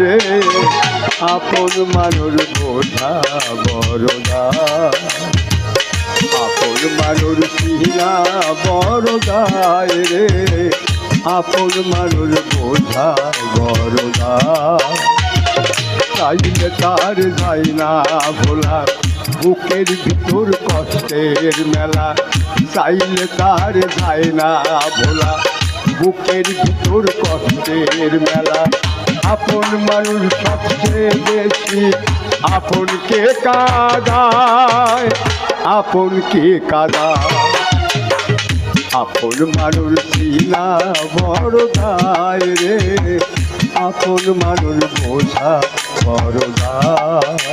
রে, আপন মানুষ বড় দায় আপন মানুষ সিনা বড় দায় রে, আপন মানুষ বড় দায় চাইলে তার যাই না ভোলা, বুকের ভিতর কষ্টের মেলা। চাইলে তার যাই না ভোলা, বুকের ভিতর কষ্টের মেলা। আপন মানুষ সবচেয়ে বেশি। আপনকে কাদায়? আপনকে কাদা আপন মানুষ সিনা বড় দায় রে। আপন মানুষ বোঝা বড় দায়।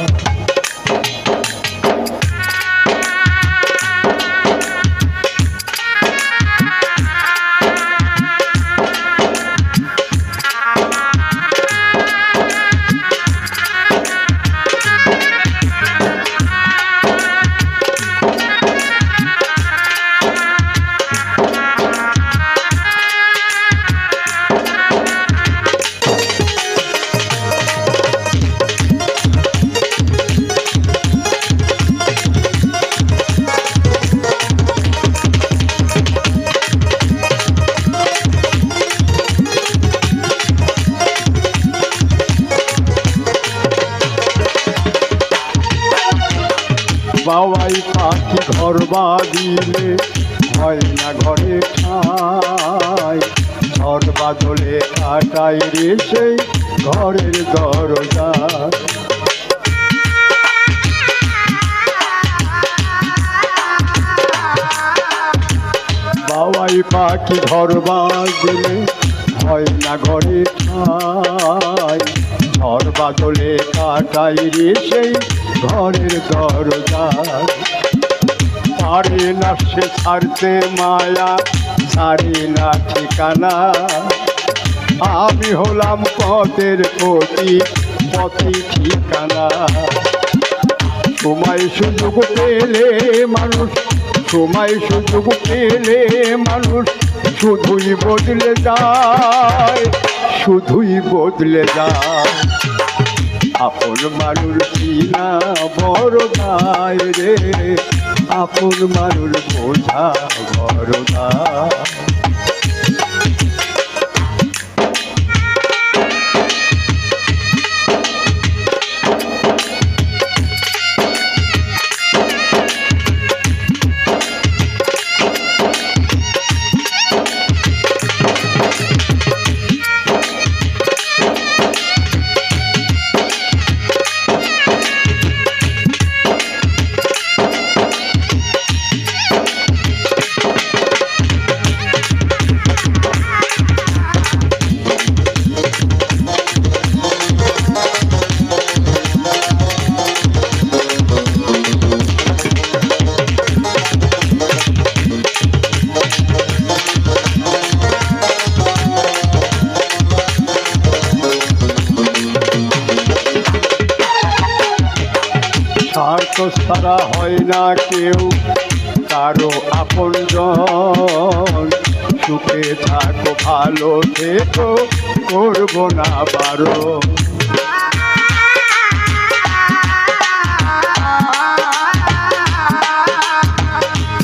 বাবাই পাখি ঘর বাঁধিলে হয় না ঘরে ঠাই। ঝড় বাদলে কাটাই রে সেই ঘরের দরজা। বাবাই পাখি ঘর বাঁধিলে হয় না ঘরে ঠাই। ঝড় বাদলে কাটাই রে সেই ঘরের দরজা। পারে না সে ছাড়তে মায়া ছাড়ে না ঠিকানা। আমি হলাম পথের পতি পথে ঠিকানা। সময় সুযোগ পেলে মানুষ সময় সুযোগ পেলে মানুষ, শুধুই বদলে যায়, শুধুই বদলে যায়। আপন মানুষ কিনা বড় গায় রে। আপন মানুষ বোঝা বড় গায় না পারো।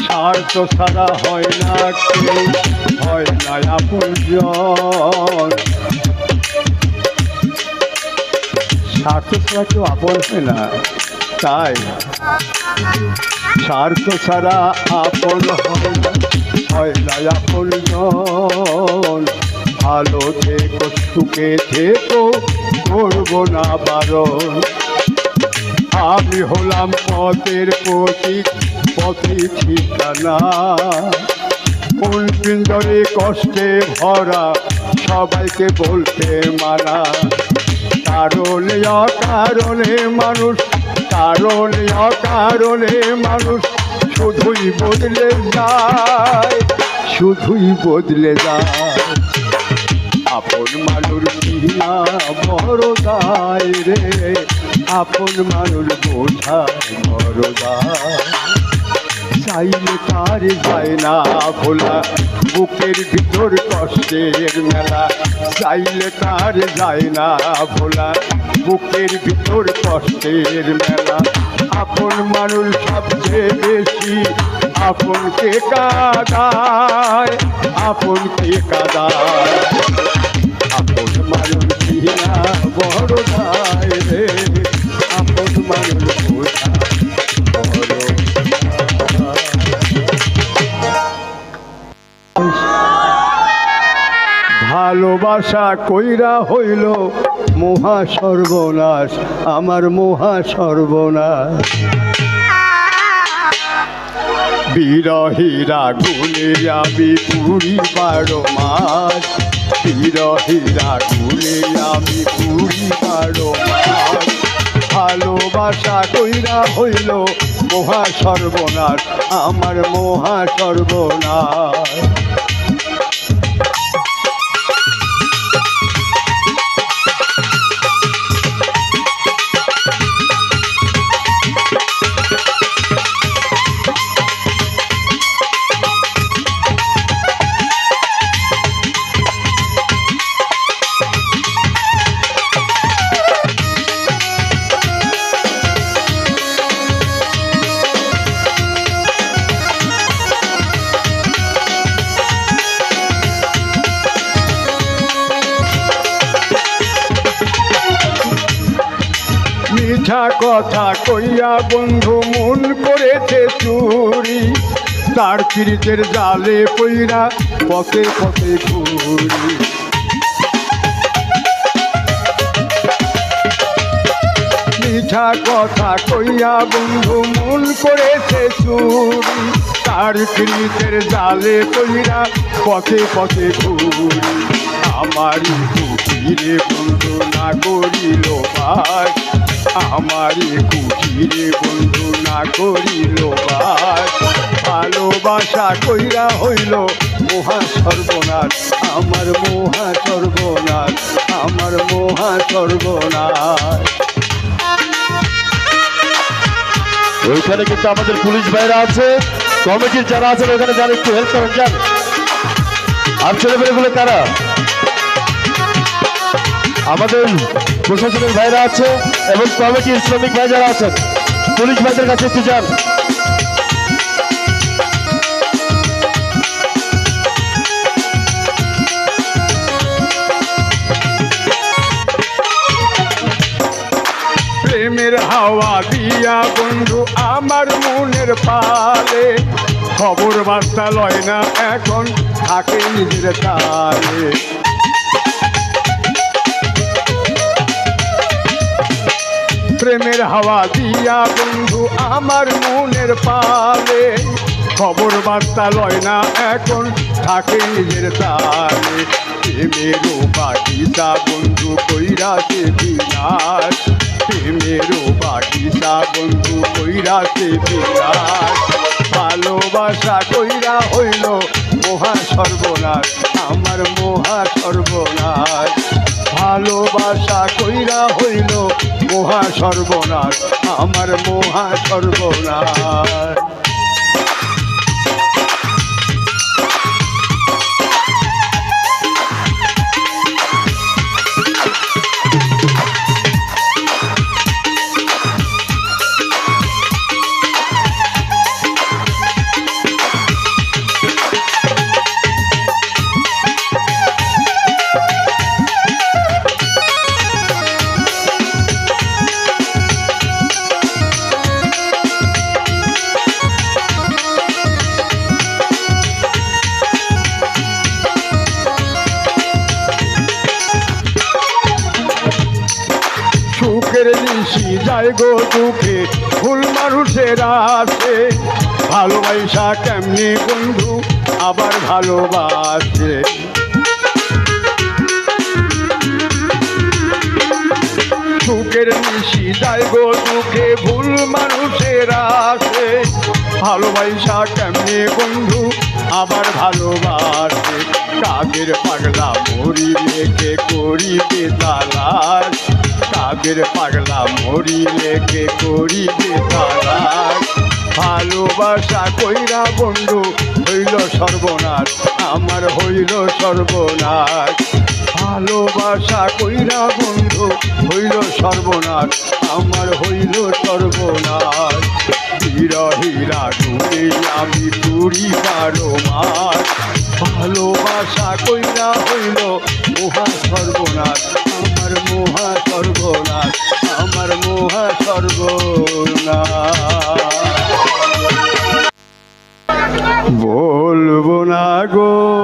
স্বার্থ ছাড়া হয় না হয় না আপন স্বার্থ ছাড়া কেউ আপন হয় না, তাই। স্বার্থ ছাড়া আপন হয় না হয় না আপন ভালো থেকো সুখে থেকো, করব না বারণ। আমি হলাম পথের প্রতীক পথে ঠিকানা। কোন পিঞ্জরে কষ্টে ভরা, সবাইকে বলতে মানা। কারণে অকারণে মানুষ, কারণে অকারণে মানুষ, শুধুই বদলে যায়, শুধুই বদলে যায়। আপন মানুষ কিনা বড় দায় রে। আপন মানুষ বোঝা, বড় দায়। চাইলে তার যায় না ভোলা, বুকের ভিতর কষ্টের মেলা। চাইলে তার যায় না ভোলা, বুকের ভিতর কষ্টের মেলা। আপন মানুষ সবচেয়ে বেশি কাদায়, আপনকে কাদায়। আপন ভালোবাসা কইরা হইল মহা সর্বনাশ আমার মহা সর্বনাশ বিরহিরা গুলে আমি পুরি বারো মাস। বিরহিরা ঘুরে আমি পুরি পারো। ভালোবাসা কইরা হইল মহা সর্বনাশ আমার মহা সর্বনাশ মিঠা কথা কইয়া বন্ধু মন করেছে চুরি। তার পিরিতের জালে কইরা পথে পথে ঘুরি। মিঠা কথা কইয়া বন্ধু মন করেছে চুরি। তার পিরিতের জালে কইরা পথে পথে ঘুরি। আমারই কুটিরে বন্ধু না করিল ভাই আমারই কুটিরে বন্ধু না করিল ভাই ভালোবাসা কইরা হইল মহা সর্বনাশ। আমার মহা সর্বনাশ, আমার মহা সর্বনাশ। ওইখানে কিন্তু আমাদের পুলিশ ভাইরা আছে, কমিটির যারা আছেন ওখানে যারা একটু হেল্প করেন, যান। আর ছেলেমেয়েগুলো কারা? আমাদের প্রশাসনের ভাইরা আছে এবং কমিটির শ্রমিক ভাই যারা আছেন, পুলিশ ভাইদের কাছে একটু যান। প্রেমের হাওয়া দিয়া বন্ধু, আমার মনের পালে। খবর বার্তা লয় না এখন, থাকে নিজের তালে হাওয়া দিয়া বন্ধু, আমার মনের পালে খবর বার্তা লয় না এখন, থাকে নিজের তালে। প্রেমেরও বাগিচা বন্ধু কইরাছে বিনাশ প্রেমেরও বাগিচা বন্ধু কইরাছে বিনাশ ভালোবাসা কইরা হইল মহা সর্বনাশ, আমার মহা সর্বনাশ। ভালোবাসা কইরা হইল মহা সর্বনাশ আমার মহা সর্বনাশ যায় গো দুঃখে ভুল মানুষের আছে ভালোবাসা কেমনি বন্ধু? আবার ভালোবাসে। কাদের পাগলা মরি লেখে করিবে তালাশ কাদের পাগলা মরি লেখে করিবে তালাশ ভালোবাসা কইরা বন্ধু, হইল সর্বনাশ। আমার হইল সর্বনাশ। ভালোবাসা কইরা বন্ধু, হইল সর্বনাশ, আমার হইল সর্বনাশ। বিরহিরা ঘুরে আমি পুরি বারো মাস ভালোবাসা কইরা হইল মহা সর্বনাশ, আমার মহা সর্বনাশ, আমার মহা সর্বনাশ। বলব না গো।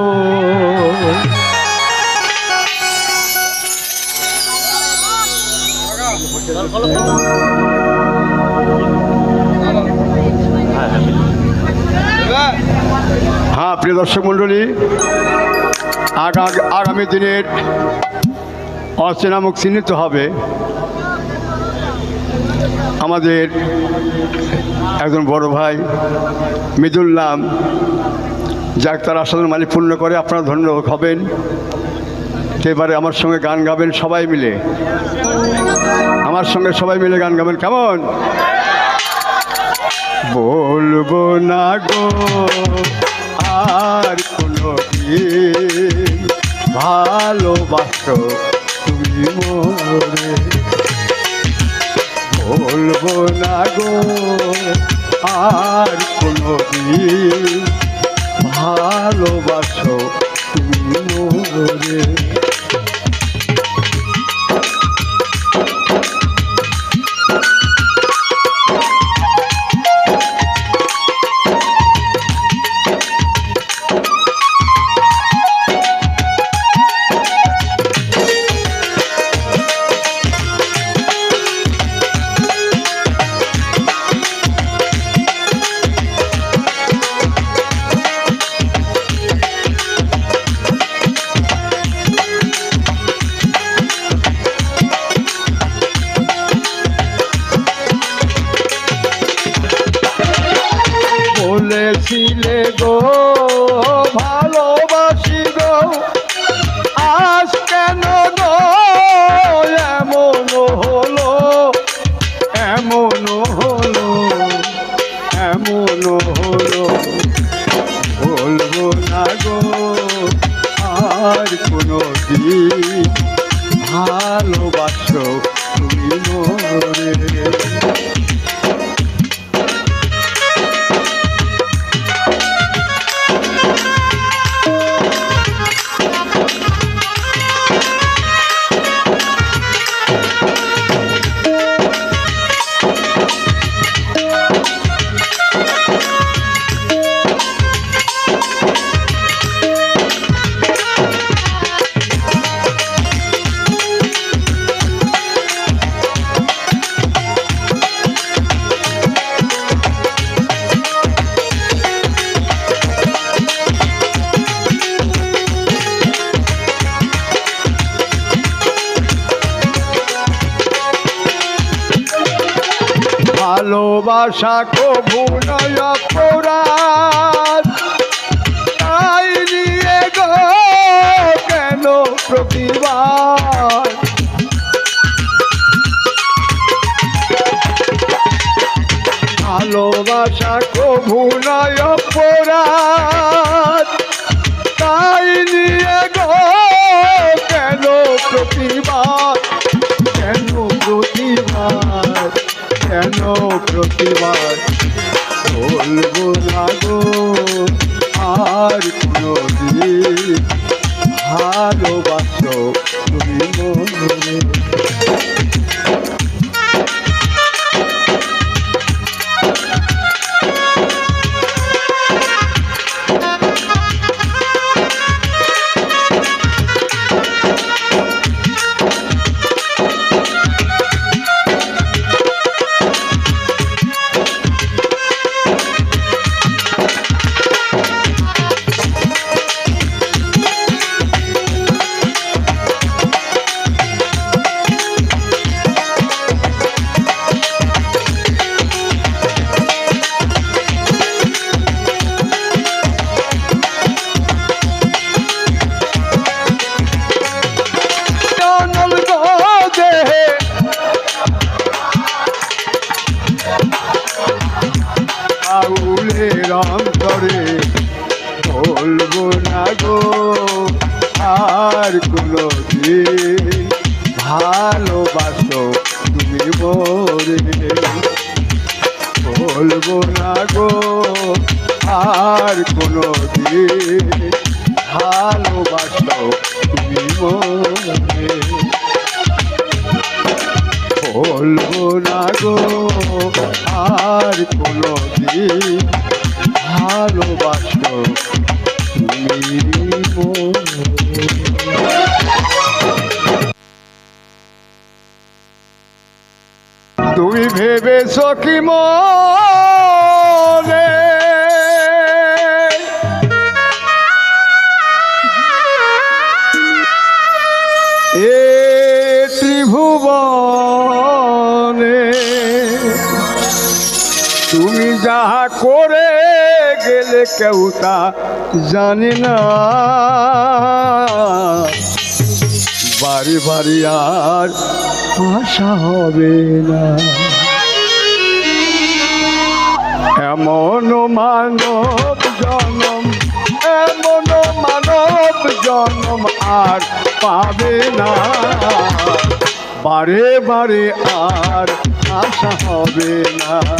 হ্যাঁ প্রিয় দর্শক মণ্ডলী, আগা আগামী দিনের অচেনা মুখ চিহ্নিত হবে আমাদের একজন বড় ভাই, মৃদুল নাম, যাক তার আসাদন মালিক পূর্ণ করে আপনারা ধন্য হবেন। এবারে আমার সঙ্গে গান গাবেন সবাই মিলে। আমার সঙ্গে সবাই মিলে গান গাবেন, কেমন? বলব না গো, আর কোনো ভালোবাসো তুমি মোরে। বলব না গো, আর কোনো ভালোবাসো তুমি মোরে। ভালোবাসা কভু নয় অপরাধ তাই নিয়ে গো কেন প্রতিবার ভালোবাসা নয় তাই নিয়ে গো প্রতিবার বলব না গো আর কোনো ভালোবাসো আর কোনো দিন ভালোবাসো তুমি মোরে বলব না গো, আর কোনো ভালোবাসো তুমি তুমি ভেবেছ কি মনে করে গেলে কেউ তা জানে না। বাড়ি বাড়ি আর আশা হবে না। এমন মানব জনম, এমন মানব জনম আর পাবে না। বারে বারে আর আশা হবে না।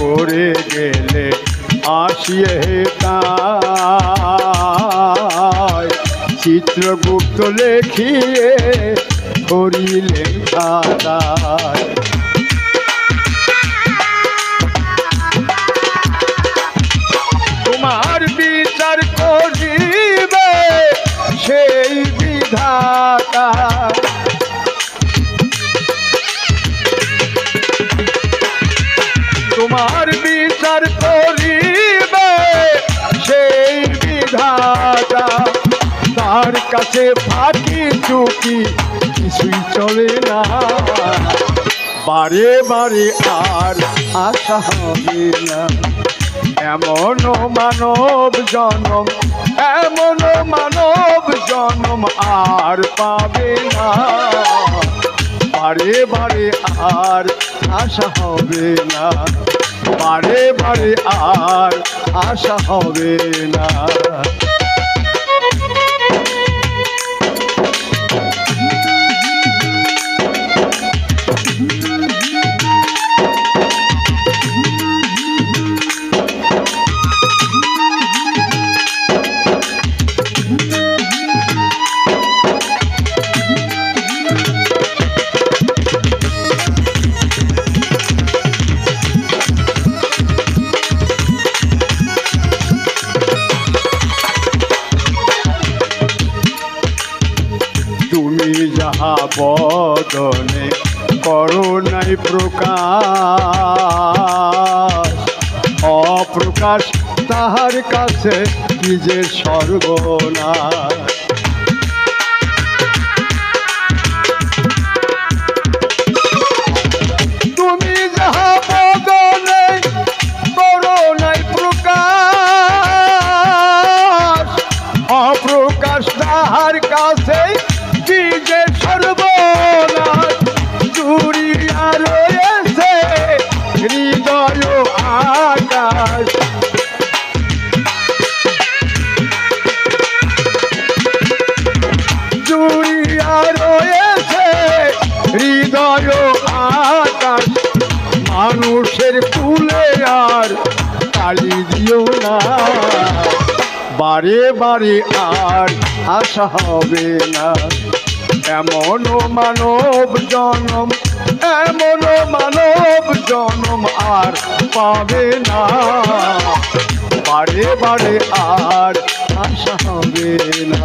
করে গেলে আসিয়ে চিত্রগুপ্ত লেখিয়ে করিলেন খাতায় কাছে ফাঁকি চুকি, কিছুই চলে না। বারে বারে আর আশা হবে না। এমন মানব জনম এমন মানব জনম আর পাবে না। বারে বারে আর আশা হবে না। বারে বারে আর আশা হবে না। যে সর্বনাশ বারে আর আশা হবে না। এমন মানব জনম এমন মানব জনম আর পাবে না। বারে বারে আর আশা হবে না।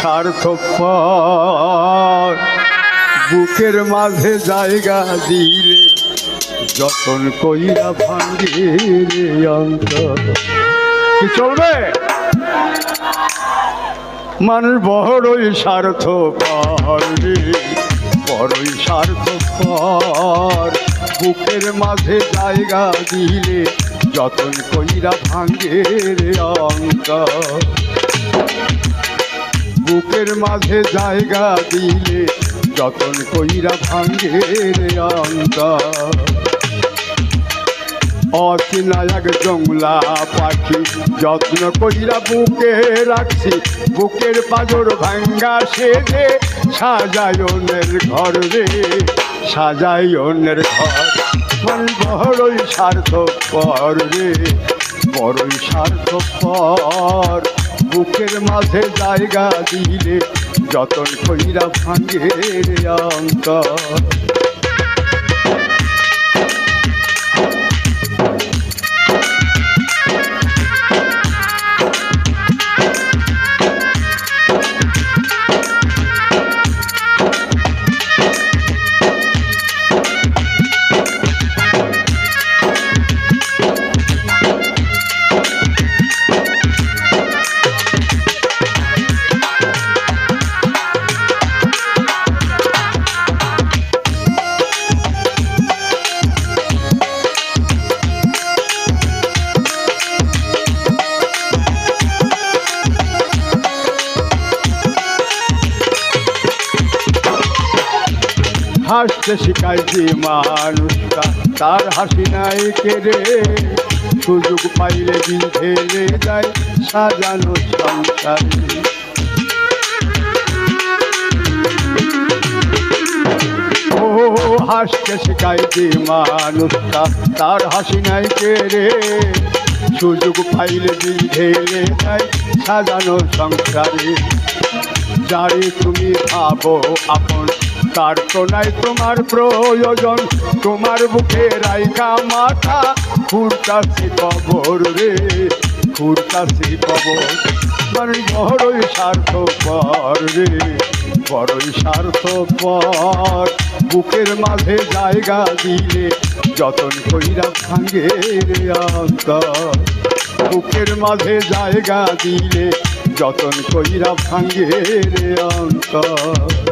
সার্থক বুকের মাঝে জায়গা দিলে যতন কইরা ভাঙ্গে রে অন্তর। কি চলবে? মানুষ বড়ই স্বার্থ রে, বড়ই স্বার্থ বুকের মাঝে জায়গা দিলে যতন কইরা ভাঙ্গে রে অন্তর। বুকের মাঝে জায়গা দিলে যতন কইরা ভাঙ্গে রে অন্তর অচিনায়ক জংলা পাখি যত্ন কইরা বুকে রাখছি, বুকের পাজর ভাঙ্গা সেজে সাজায়নের ঘর রে সাজায়নের ঘর। বড়ই স্বার্থপর রে, বড়ই স্বার্থপর বুকের মাঝে জায়গা দিলে যতন কইরা ভাঙে অন্তর। শিখায় যে মানুষটা, তার হাসি নাই কেড়ে। সুযোগ পাইলে দিন ফেলে যায় সাজানো সংসারে। ও হাসতে শিখায় যে মানুষটা, তার হাসি নাই কেড়ে। সুযোগ পাইলে দিন ঢেলে যায় সাজানো সংসারে। যারে তুমি ভাবো আপন তার তো নাই তোমার প্রয়োজন। তোমার বুকে রাইকা মাথা খুঁড়তাছি কবর রে খুঁড়তাছি কবর। মানে বড়ই স্বার্থপর রে, বড়ই স্বার্থপর বুকের মাঝে জায়গা দিলে যতন কইরা ভাঙ্গে রে অন্তর বুকের মাঝে জায়গা দিলে যতন কইরা ভাঙ্গে রে অন্তর